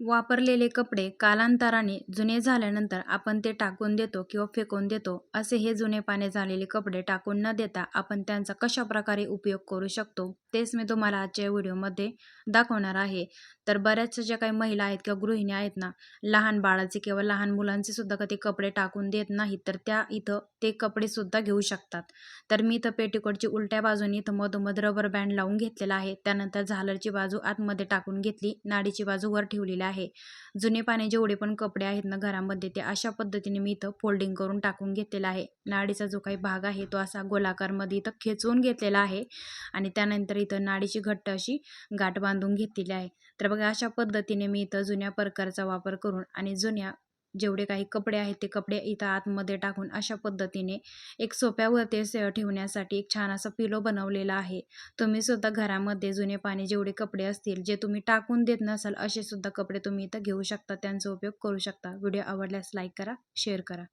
वापरलेले कपडे कालांतराने जुने झाल्यानंतर आपण ते टाकून देतो किंवा फेकून देतो असे हे जुने पाने झालेले कपडे टाकून न देता आपण त्यांचा कशा प्रकारे उपयोग करू शकतो तेच मी तुम्हाला आजच्या व्हिडिओमध्ये दाखवणार आहे. तर बऱ्याचशा ज्या काही महिला आहेत किंवा गृहिणी आहेत ना लहान बाळाचे किंवा लहान मुलांचे सुद्धा कधी कपडे टाकून देत नाहीत तर त्या इथं ते कपडे सुद्धा घेऊ शकतात. तर मी इथं पेटीकोटची उलट्या बाजूने इथं मधोमध रबर बँड लावून घेतलेला आहे. त्यानंतर झालरची बाजू आतमध्ये टाकून घेतली नाडीची बाजू वर ठेवलेली आहे. जुने पाने जेवढे पण कपडे आहेत ना घरामध्ये ते अशा पद्धतीने मी इथं फोल्डिंग करून टाकून घेतलेला आहे. नाडीचा जो काही भाग आहे तो असा गोलाकारमध्ये इथं खेचून घेतलेला आहे आणि त्यानंतर इथं नाडीची घट्ट अशी गाठ बांधून घेतलेली आहे. तर बघा अशा पद्धतीने मी इथं जुन्या प्रकारचा वापर करून आणि जुन्या जेवढे काही कपडे आहेत ते कपडे इथं आतमध्ये टाकून अशा पद्धतीने एक सोप्यावरती स- ठेवण्यासाठी एक छान असा पिलो बनवलेला आहे. तुम्ही सुद्धा घरामध्ये जुने पाणी जेवढे कपडे असतील जे तुम्ही टाकून देत नसाल असे सुद्धा कपडे तुम्ही इथं घेऊ शकता त्यांचा उपयोग करू शकता. व्हिडिओ आवडल्यास लाईक करा शेअर करा.